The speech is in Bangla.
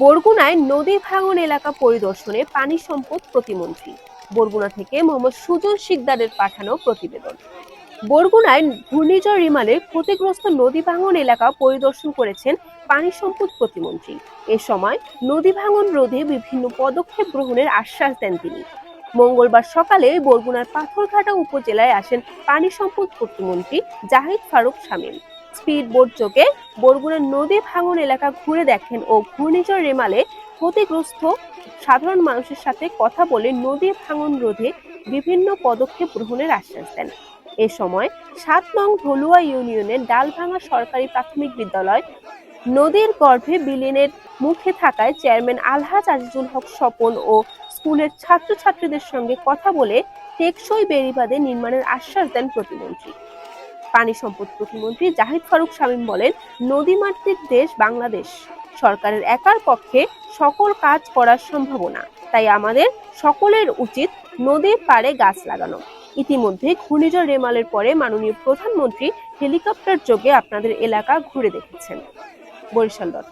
বরগুনায় নদী ভাঙন এলাকা পরিদর্শনে পানি সম্পদ প্রতিমন্ত্রী। বরগুনা থেকে মোহাম্মদ সুজন শিকদারের পাঠানো প্রতিবেদন। বরগুনায় ঘূর্ণিঝড় রিমালের ক্ষতিগ্রস্ত নদী ভাঙন এলাকা পরিদর্শন করেছেন পানি সম্পদ প্রতিমন্ত্রী। এ সময় নদী ভাঙন রোধে বিভিন্ন পদক্ষেপ গ্রহণের আশ্বাস দেন তিনি। মঙ্গলবার সকালে বরগুনার পাথরঘাটা উপজেলায় আসেন পানি সম্পদ প্রতিমন্ত্রী জাহিদ ফারুক শামীম। স্পিড বোট যোগে বরগুনার নদী ভাঙন এলাকা ঘুরে দেখেন ও ঘূর্ণিঝড় রেমালে ক্ষতিগ্রস্ত সাধারণ মানুষের সাথে কথা বলে নদী ভাঙন রোধে বিভিন্ন পদক্ষেপ গ্রহণের আশ্বাস দেন। এ সময় সাত নং ধলুয়া ইউনিয়নের ডালভাঙা সরকারি প্রাথমিক বিদ্যালয় নদীর গর্ভে বিলীনের মুখে থাকায় চেয়ারম্যান আলহাজ আজিজুল হক স্বপন ও স্কুলের ছাত্রছাত্রীদের সঙ্গে কথা বলে টেকসই বেড়িবাঁধে নির্মাণের আশ্বাস দেন প্রতিমন্ত্রী। পানি সম্পদ প্রতিমন্ত্রী জাহিদ ফারুক শামীম বলেন, নদীমাতৃক দেশ বাংলাদেশ। সরকারের একার পক্ষে সকল কাজ করার সম্ভাবনা। তাই আমাদের সকলের উচিত নদীর পাড়ে গাছ লাগানো। ইতিমধ্যে ঘূর্ণিঝড় রেমালের পরে মাননীয় প্রধানমন্ত্রী হেলিকপ্টার যোগে আপনাদের এলাকা ঘুরে দেখেছেন। বরিশাল ডট।